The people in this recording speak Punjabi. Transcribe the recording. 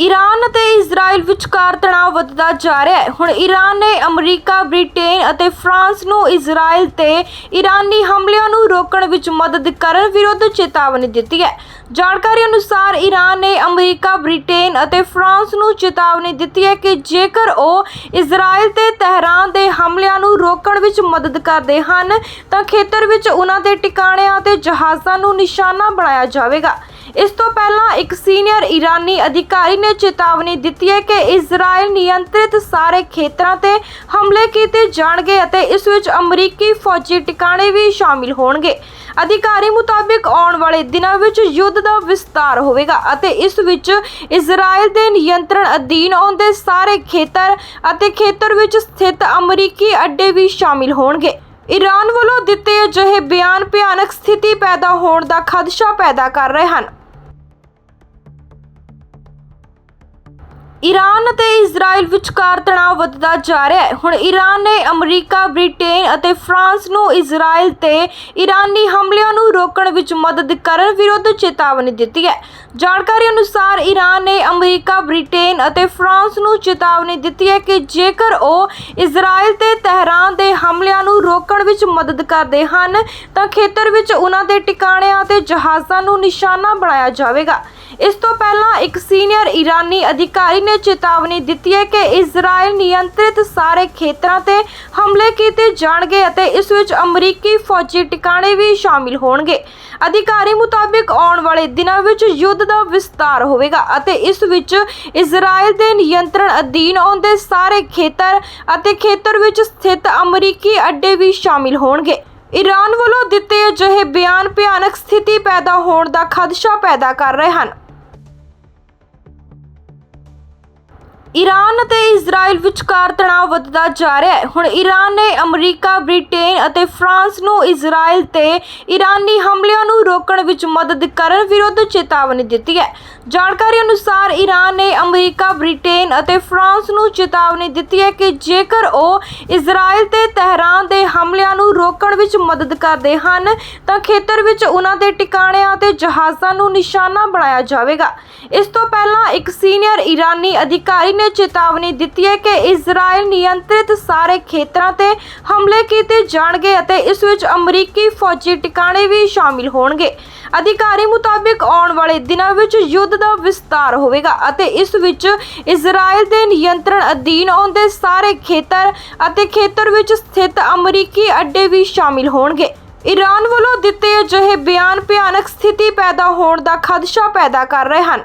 ਈਰਾਨ ਅਤੇ ਇਜ਼ਰਾਈਲ ਵਿਚਕਾਰ ਤਣਾਅ ਵੱਧਦਾ ਜਾ ਰਿਹਾ ਹੈ। ਹੁਣ ਈਰਾਨ ਨੇ ਅਮਰੀਕਾ, ਬ੍ਰਿਟੇਨ ਅਤੇ ਫਰਾਂਸ ਨੂੰ ਇਜ਼ਰਾਈਲ ਤੇ ਈਰਾਨੀ ਹਮਲਿਆਂ ਨੂੰ ਰੋਕਣ ਵਿੱਚ ਮਦਦ ਕਰਨ ਵਿਰੁੱਧ ਚੇਤਾਵਨੀ ਦਿੱਤੀ ਹੈ। ਜਾਣਕਾਰੀ ਅਨੁਸਾਰ ਈਰਾਨ ਨੇ ਅਮਰੀਕਾ, ਬ੍ਰਿਟੇਨ ਅਤੇ ਫਰਾਂਸ ਨੂੰ ਚੇਤਾਵਨੀ ਦਿੱਤੀ ਹੈ ਕਿ ਜੇਕਰ ਉਹ ਇਜ਼ਰਾਈਲ ਤੇ ਤਹਿਰਾਨ ਦੇ ਹਮਲਿਆਂ ਨੂੰ ਰੋਕਣ ਵਿੱਚ ਮਦਦ ਕਰਦੇ ਹਨ, ਤਾਂ ਖੇਤਰ ਵਿੱਚ ਉਹਨਾਂ ਦੇ ਟਿਕਾਣਿਆਂ ਅਤੇ ਜਹਾਜ਼ਾਂ ਨੂੰ ਨਿਸ਼ਾਨਾ ਬਣਾਇਆ ਜਾਵੇਗਾ। ਇਸ ਤੋਂ ਪਹਿਲਾਂ ਇੱਕ ਸੀਨੀਅਰ ਈਰਾਨੀ ਅਧਿਕਾਰੀ ਨੇ ਚੇਤਾਵਨੀ ਦਿੱਤੀ ਹੈ ਕਿ ਇਜ਼ਰਾਈਲ ਨਿਯੰਤਰਿਤ ਸਾਰੇ ਖੇਤਰਾਂ ਤੇ ਹਮਲੇ ਕੀਤੇ ਜਾਣਗੇ ਅਤੇ ਇਸ ਵਿੱਚ ਅਮਰੀਕੀ ਫੌਜੀ ਟਿਕਾਣੇ ਵੀ ਸ਼ਾਮਿਲ ਹੋਣਗੇ। ਅਧਿਕਾਰੀ ਮੁਤਾਬਿਕ ਆਉਣ ਵਾਲੇ ਦਿਨਾਂ ਵਿੱਚ ਯੁੱਧ ਦਾ ਵਿਸਤਾਰ ਹੋਵੇਗਾ ਅਤੇ ਇਸ ਵਿੱਚ ਇਜ਼ਰਾਈਲ ਦੇ ਨਿਯੰਤਰਣ ਅਧੀਨ ਆਉਂਦੇ ਸਾਰੇ ਖੇਤਰ ਅਤੇ ਖੇਤਰ ਵਿੱਚ ਸਥਿਤ ਅਮਰੀਕੀ ਅੱਡੇ ਵੀ ਸ਼ਾਮਿਲ ਹੋਣਗੇ। ਈਰਾਨ ਵੱਲੋਂ ਦਿੱਤੇ ਅਜਿਹੇ ਬਿਆਨ ਭਿਆਨਕ ਸਥਿਤੀ ਪੈਦਾ ਹੋਣ ਦਾ ਖਦਸ਼ਾ ਪੈਦਾ ਕਰ ਰਹੇ ਹਨ। ਈਰਾਨ ਅਤੇ ਇਜ਼ਰਾਈਲ ਵਿਚਕਾਰ ਤਣਾਅ ਵੱਧਦਾ ਜਾ ਰਿਹਾ ਹੈ। ਹੁਣ ਈਰਾਨ ਨੇ ਅਮਰੀਕਾ, ਬ੍ਰਿਟੇਨ ਅਤੇ ਫਰਾਂਸ ਨੂੰ ਇਜ਼ਰਾਈਲ ਤੇ ਈਰਾਨੀ ਹਮਲਿਆਂ ਨੂੰ ਰੋਕਣ ਵਿੱਚ ਮਦਦ ਕਰਨ ਵਿਰੁੱਧ ਚੇਤਾਵਨੀ ਦਿੱਤੀ ਹੈ। ਜਾਣਕਾਰੀ ਅਨੁਸਾਰ ਈਰਾਨ ਨੇ ਅਮਰੀਕਾ, ਬ੍ਰਿਟੇਨ ਅਤੇ ਫਰਾਂਸ ਨੂੰ ਚੇਤਾਵਨੀ ਦਿੱਤੀ ਹੈ ਕਿ ਜੇਕਰ ਉਹ ਇਜ਼ਰਾਈਲ ਤੇ ਤਹਿਰਾਨ ਦੇ ਹਮਲਿਆਂ ਨੂੰ ਰੋਕਣ ਵਿੱਚ ਮਦਦ ਕਰਦੇ ਹਨ, ਤਾਂ ਖੇਤਰ ਵਿੱਚ ਉਹਨਾਂ ਦੇ ਟਿਕਾਣਿਆਂ ਅਤੇ ਜਹਾਜ਼ਾਂ ਨੂੰ ਨਿਸ਼ਾਨਾ ਬਣਾਇਆ ਜਾਵੇਗਾ। ਇਸ ਤੋਂ ਪਹਿਲਾਂ ਇੱਕ ਸੀਨੀਅਰ ਈਰਾਨੀ ਅਧਿਕਾਰੀ ਨੇ ਚੇਤਾਵਨੀ ਦਿੱਤੀ ਹੈ ਕਿ ਇਜ਼ਰਾਈਲ ਨਿਯੰਤਰਿਤ ਸਾਰੇ ਖੇਤਰਾਂ ਤੇ ਹਮਲੇ ਕੀਤੇ ਜਾਣਗੇ ਅਤੇ ਇਸ ਵਿੱਚ ਅਮਰੀਕੀ ਫੌਜੀ ਟਿਕਾਣੇ ਵੀ ਸ਼ਾਮਿਲ ਹੋਣਗੇ। ਅਧਿਕਾਰੀ ਮੁਤਾਬਿਕ ਆਉਣ ਵਾਲੇ ਦਿਨਾਂ ਵਿੱਚ ਯੁੱਧ ਦਾ ਵਿਸਤਾਰ ਹੋਵੇਗਾ ਅਤੇ ਇਸ ਵਿੱਚ ਇਜ਼ਰਾਈਲ ਦੇ ਨਿਯੰਤਰਣ ਅਧੀਨ ਆਉਂਦੇ ਸਾਰੇ ਖੇਤਰ ਅਤੇ ਖੇਤਰ ਵਿੱਚ ਸਥਿਤ ਅਮਰੀਕੀ ਅੱਡੇ ਵੀ ਸ਼ਾਮਿਲ ਹੋਣਗੇ। ਈਰਾਨ ਵੱਲੋਂ ਦਿੱਤੇ ਅਜਿਹੇ ਬਿਆਨ ਭਿਆਨਕ ਸਥਿਤੀ ਪੈਦਾ ਹੋਣ ਦਾ ਖਦਸ਼ਾ ਪੈਦਾ ਕਰ ਰਹੇ ਹਨ। ਈਰਾਨ ਅਤੇ ਇਜ਼ਰਾਈਲ ਵਿਚਕਾਰ ਤਣਾਅ ਵੱਧਦਾ ਜਾ ਰਿਹਾ ਹੈ। ਹੁਣ ਈਰਾਨ ਨੇ ਅਮਰੀਕਾ, ਬ੍ਰਿਟੇਨ ਅਤੇ ਫਰਾਂਸ ਨੂੰ ਇਜ਼ਰਾਈਲ ਤੇ ਈਰਾਨੀ ਹਮਲਿਆਂ ਨੂੰ ਰੋਕਣ ਵਿੱਚ ਮਦਦ ਕਰਨ ਵਿਰੁੱਧ ਚੇਤਾਵਨੀ ਦਿੱਤੀ ਹੈ। ਜਾਣਕਾਰੀ ਅਨੁਸਾਰ ਈਰਾਨ ਨੇ ਅਮਰੀਕਾ, ਬ੍ਰਿਟੇਨ ਅਤੇ ਫਰਾਂਸ ਨੂੰ ਚੇਤਾਵਨੀ ਦਿੱਤੀ ਹੈ ਕਿ ਜੇਕਰ ਉਹ ਇਜ਼ਰਾਈਲ ਤੇ ਤਹਿਰਾਨ ਦੇ ਹਮਲਿਆਂ ਨੂੰ ਰੋਕਣ ਵਿੱਚ ਮਦਦ ਕਰਦੇ ਹਨ, ਤਾਂ ਖੇਤਰ ਵਿੱਚ ਉਹਨਾਂ ਦੇ ਟਿਕਾਣਿਆਂ ਅਤੇ ਜਹਾਜ਼ਾਂ ਨੂੰ ਨਿਸ਼ਾਨਾ ਬਣਾਇਆ ਜਾਵੇਗਾ। ਇਸ ਤੋਂ ਪਹਿਲਾਂ ਇੱਕ ਸੀਨੀਅਰ ਈਰਾਨੀ ਅਧਿਕਾਰੀ ਨੇ ਨੇ ਚੇਤਾਵਨੀ ਦਿੱਤੀ ਹੈ ਕਿ ਇਜ਼ਰਾਈਲ ਨਿਯੰਤਰਿਤ ਸਾਰੇ ਖੇਤਰਾਂ ਤੇ ਹਮਲੇ ਕੀਤੇ ਜਾਣਗੇ ਅਤੇ ਇਸ ਵਿੱਚ ਅਮਰੀਕੀ ਫੌਜੀ ਟਿਕਾਣੇ ਵੀ ਸ਼ਾਮਿਲ ਹੋਣਗੇ। ਅਧਿਕਾਰੀ ਮੁਤਾਬਿਕ ਆਉਣ ਵਾਲੇ ਦਿਨਾਂ ਵਿੱਚ ਯੁੱਧ ਦਾ ਵਿਸਤਾਰ ਹੋਵੇਗਾ ਅਤੇ ਇਸ ਵਿੱਚ ਇਜ਼ਰਾਈਲ ਦੇ ਨਿਯੰਤਰਣ ਅਧੀਨ ਆਉਂਦੇ ਸਾਰੇ ਖੇਤਰ ਅਤੇ ਖੇਤਰ ਵਿੱਚ ਸਥਿਤ ਅਮਰੀਕੀ ਅੱਡੇ ਵੀ ਸ਼ਾਮਿਲ ਹੋਣਗੇ। ਈਰਾਨ ਵੱਲੋਂ ਦਿੱਤੇ ਅਜਿਹੇ ਬਿਆਨ ਭਿਆਨਕ ਸਥਿਤੀ ਪੈਦਾ ਹੋਣ ਦਾ ਖਦਸ਼ਾ ਪੈਦਾ ਕਰ ਰਹੇ ਹਨ।